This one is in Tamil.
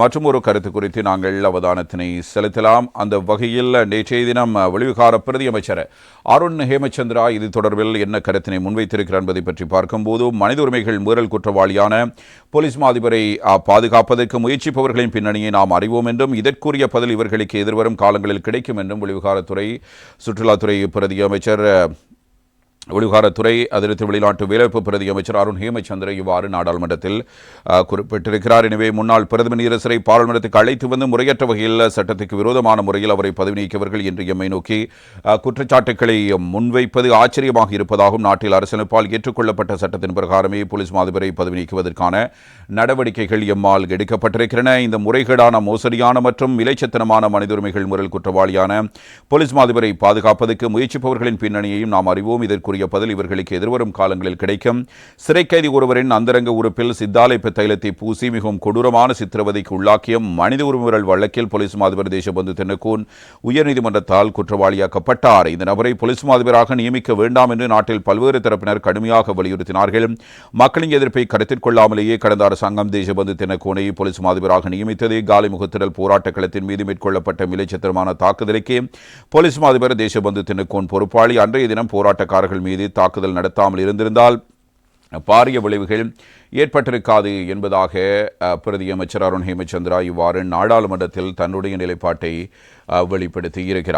மற்றும் ஒரு கருத்து குறித்து நாங்கள் அவதானத்தினை செலுத்தலாம். அந்த வகையில் நேற்றைய தினம் வெளிவிகார பிரதி அமைச்சர் அருண் ஹேமச்சந்திரா இது தொடர்பில் என்ன கருத்தினை முன்வைத்திருக்கிறார் என்பதை பற்றி பார்க்கும்போது மனித உரிமைகள் மீறல் குற்றவாளியான போலீஸ் மாதிபரை பாதுகாப்பதற்கு முயற்சிப்பவர்களின் பின்னணியை நாம் அறிவோம் என்றும் இதற்குரிய பதில் இவர்களுக்கு எதிர்வரும் காலங்களில் கிடைக்கும் என்றும் வெளிவிகாரத்துறை சுற்றுலாத்துறை பிரதி அமைச்சர் அதிருப்தி அதிர்த்து வெளிநாட்டு வேலைவாய்ப்பு பிரதி அமைச்சர் அருண் ஹேமச்சந்திர இவ்வாறு நாடாளுமன்றத்தில் குறிப்பிட்டிருக்கிறார். எனவே முன்னாள் பிரதமர் நீரசரை பாராளுமன்றத்துக்கு அழைத்து வந்து முறையற்ற வகையில் சட்டத்துக்கு விரோதமான முறையில் அவரை பதவி நீக்கியவர்கள் இன்று எம்மை நோக்கி குற்றச்சாட்டுக்களை முன்வைப்பது ஆச்சரியமாக இருப்பதாகவும் நாட்டில் அரசியலமைப்பால் ஏற்றுக்கொள்ளப்பட்ட சட்டத்தின் பிரகாரமே போலீஸ் மாதிபரை பதவி நீக்குவதற்கான நடவடிக்கைகள் எம்மால் எடுக்கப்பட்டிருக்கின்றன. இந்த முறைகேடான மோசடியான மற்றும் இலைச்சத்தனமான மனித உரிமைகள் முறையில் குற்றவாளியான போலீஸ் மாதிபரை பாதுகாப்பதற்கு முயற்சிப்பவர்களின் பின்னணியையும் நாம் அறிவோம். இதற்கு இதற்குரிய பதில் இவர்களுக்கு எதிர்வரும் காலங்களில் கிடைக்கும். சிறை கைதி ஒருவரின் அந்தரங்க உறுப்பில் சித்தாலைப்பு தைலத்தை பூசி மிகவும் கொடூரமான சித்திரவதைக்கு உள்ளாக்கிய மனித உரிமைகள் வழக்கில் போலீஸ் மாதிபர் தேசபந்து தென்னக்கூன் உயர்நீதிமன்றத்தால் குற்றவாளியாக்கப்பட்டார். இந்த நபரை போலீஸ் மாதிபராக நியமிக்க வேண்டாம் என்று நாட்டில் பல்வேறு தரப்பினர் கடுமையாக வலியுறுத்தினார்கள். மக்களின் எதிர்ப்பை கருத்தில் கொள்ளாமலேயே கடந்த அரசாங்கம் தேசபந்து தென்னக்கூனை போலீஸ் மாதிபராக நியமித்ததே. காலி முகத்திடல் போராட்ட களத்தின் மீது மேற்கொள்ளப்பட்ட மிலைச்சத்திரமான தாக்குதலுக்கு போலீஸ் மாதிபர் தேசபந்து தென்னக்கூன் பொறுப்பாளி. அன்றைய தினம் போராட்டக்காரர்கள் மீது தாக்குதல் நடத்தாமல் இருந்திருந்தால் பாரிய விளைவுகள் ஏற்பட்டிருக்காது என்பதாக பிரதியமைச்சர் அமைச்சர் அருண் ஹேமச்சந்திரா இவ்வாறு நாடாளுமன்றத்தில் தன்னுடைய நிலைப்பாட்டை வெளிப்படுத்தியிருக்கிறார். வெளிப்படுத்தி இருக்கிறார்